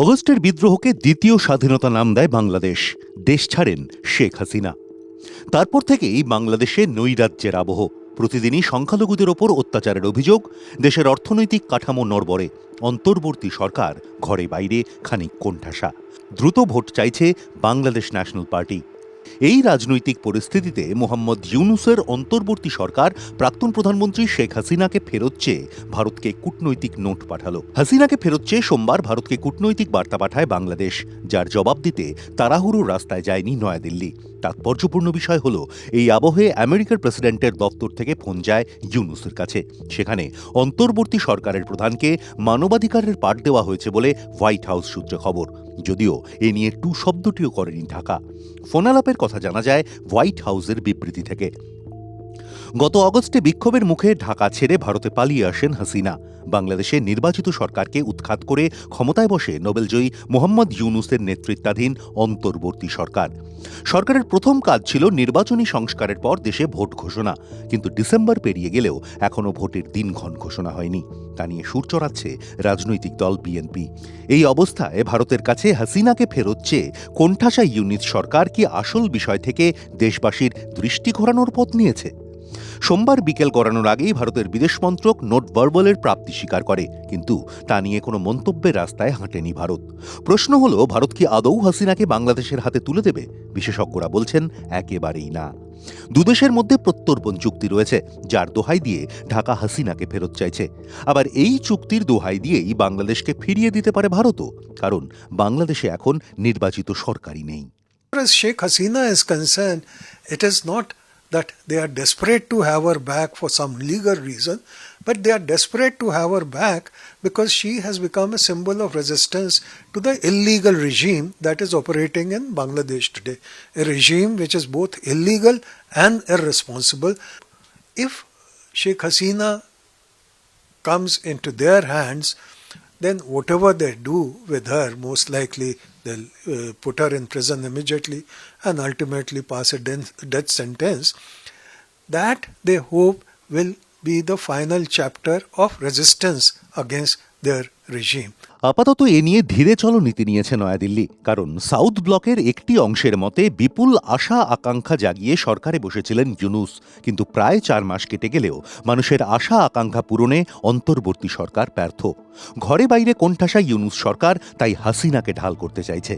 অগস্টের বিদ্রোহকে দ্বিতীয় স্বাধীনতা নাম দেয় বাংলাদেশ। দেশ ছাড়েন শেখ হাসিনা। তারপর থেকেই বাংলাদেশে নৈরাজ্যের আবহ। প্রতিদিনই সংখ্যালঘুদের ওপর অত্যাচারের অভিযোগ, দেশের অর্থনৈতিক কাঠামো নড়বড়ে। অন্তর্বর্তী সরকার, ঘরে বাইরে, খানিক কোণঠাসা। দ্রুত ভোট চাইছে বাংলাদেশ ন্যাশনাল পার্টি। এই রাজনৈতিক পরিস্থিতিতে মোহাম্মদ ইউনুসের অন্তর্বর্তী সরকার প্রাক্তন প্রধানমন্ত্রী শেখ হাসিনাকে ফেরত চেয়ে ভারতকে কূটনৈতিক নোট পাঠালো। হাসিনাকে ফেরত চেয়ে সোমবার ভারতকে কূটনৈতিক বার্তা পাঠায় বাংলাদেশ, যার জবাব দিতে তাড়াহুড়োর রাস্তায় যায়নি নয়াদিল্লি। তাৎপর্যপূর্ণ বিষয় হল, এই আবহে আমেরিকার প্রেসিডেন্টের দপ্তর থেকে ফোন যায় ইউনুসের কাছে। সেখানে অন্তর্বর্তী সরকারের প্রধানকে মানবাধিকারের পাঠ দেওয়া হয়েছে বলে হোয়াইট হাউস সূত্রে খবর। যদিও এ নিয়ে টু শব্দটিও করেনি ঢাকা। ফোনালাপের কথা জানা যায় হোয়াইট হাউসের বিবৃতি থেকে। গত অগস্টে বিক্ষোভের মুখে ঢাকা ছেড়ে ভারতে পালিয়ে আসেন হাসিনা। বাংলাদেশে নির্বাচিত সরকারকে উৎখাত করে ক্ষমতায় বসে নোবেলজয়ী মোহাম্মদ ইউনুসের নেতৃত্বাধীন অন্তর্বর্তী সরকার। সরকারের প্রথম কাজ ছিল নির্বাচনী সংস্কারের পর দেশে ভোট ঘোষণা। কিন্তু ডিসেম্বর পেরিয়ে গেলেও এখনও ভোটের দিনক্ষণ ঘোষণা হয়নি। তা নিয়ে সুর চড়াচ্ছে রাজনৈতিক দল বিএনপি। এই অবস্থায় ভারতের কাছে হাসিনাকে ফেরত চেয়ে কোণঠাসা ইউনিট সরকার কি আসল বিষয় থেকে দেশবাসীর দৃষ্টি ঘোরানোর পথ নিয়েছে? সোমবার বিকেল করানোর আগেই ভারতের বিদেশ মন্ত্রক নোট ভার্বলের প্রাপ্তি স্বীকার করে। কিন্তু তা নিয়ে কোনো মন্তব্যের রাস্তায় হাঁটেনি ভারত। প্রশ্ন হলো ভারত কি আদৌ হাসিনাকে বাংলাদেশের হাতে তুলে দেবে? বিশেষজ্ঞরা বলছেন একেবারেই না। দুদেশের মধ্যে প্রত্যর্পণ চুক্তি রয়েছে যার দোহাই দিয়ে ঢাকা হাসিনাকে ফেরত চাইছে। আবার এই চুক্তির দোহাই দিয়েই বাংলাদেশকে ফিরিয়ে দিতে পারে ভারতও কারণ বাংলাদেশে এখন নির্বাচিত সরকারই নেই। As Sheikh Hasina is concerned, it not that they are desperate to have her back for some legal reason, but they are desperate to have her back because she has become a symbol of resistance to the illegal regime that is operating in Bangladesh today. A regime which is both illegal and irresponsible. If Sheikh Hasina comes into their hands, then whatever they do with her, most likely they'll uh, put her in prison immediately and ultimately pass a death sentence. That they hope will be the final chapter of resistance against their regime. আপাতত এ নিয়ে ধীরে চলো নীতি নিয়েছে নয়াদিল্লি, কারণ south ব্লকের একটি অংশের মতে বিপুল আশা আকাঙ্ক্ষা জাগিয়ে সরকারে বসেছিলেন ইউনুস, কিন্তু প্রায় চার মাস কেটে গেলেও মানুষের আশা আকাঙ্ক্ষা পূরণে অন্তর্বর্তী সরকার ব্যর্থ। ঘরে বাইরে কোণঠাসা ইউনুস সরকার তাই হাসিনাকে ঢাল করতে চাইছে।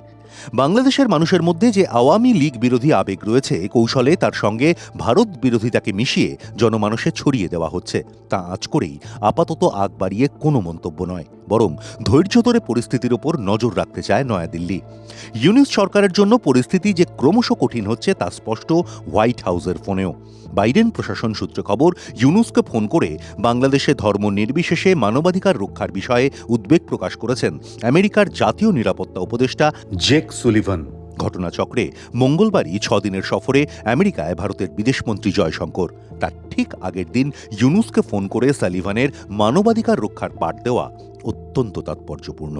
বাংলাদেশের মানুষের মধ্যে যে আওয়ামী লীগ বিরোধী আবেগ রয়েছে, কৌশলে তার সঙ্গে ভারত বিরোধিতাকে মিশিয়ে জনমানসে ছড়িয়ে দেওয়া হচ্ছে। তা আজ করেই আপাতত আগ বাড়িয়ে কোনো মন্তব্য নয়, বরং ধৈর্য ধরে পরিস্থিতির ওপর নজর রাখতে চায় নয়াদিল্লি। ইউনিস সরকারের জন্য পরিস্থিতি যে ক্রমশ কঠিন হচ্ছে তা স্পষ্ট হোয়াইট হাউসের ফোনেও। বাইডেন প্রশাসন সূত্রে খবর, ইউনুসকে ফোন করে বাংলাদেশে ধর্ম নির্বিশেষে মানবাধিকার রক্ষার বিষয়ে উদ্বেগ প্রকাশ করেছেন আমেরিকার জাতীয় নিরাপত্তা উপদেষ্টা জেক সুলিভান। ঘটনাচক্রে মঙ্গলবারই ছদিনের সফরে আমেরিকায় ভারতের বিদেশমন্ত্রী জয়শঙ্কর। তার ঠিক আগের দিন ইউনুসকে ফোন করে সালিভানের মানবাধিকার রক্ষার পাঠ দেওয়া অত্যন্ত তাৎপর্যপূর্ণ।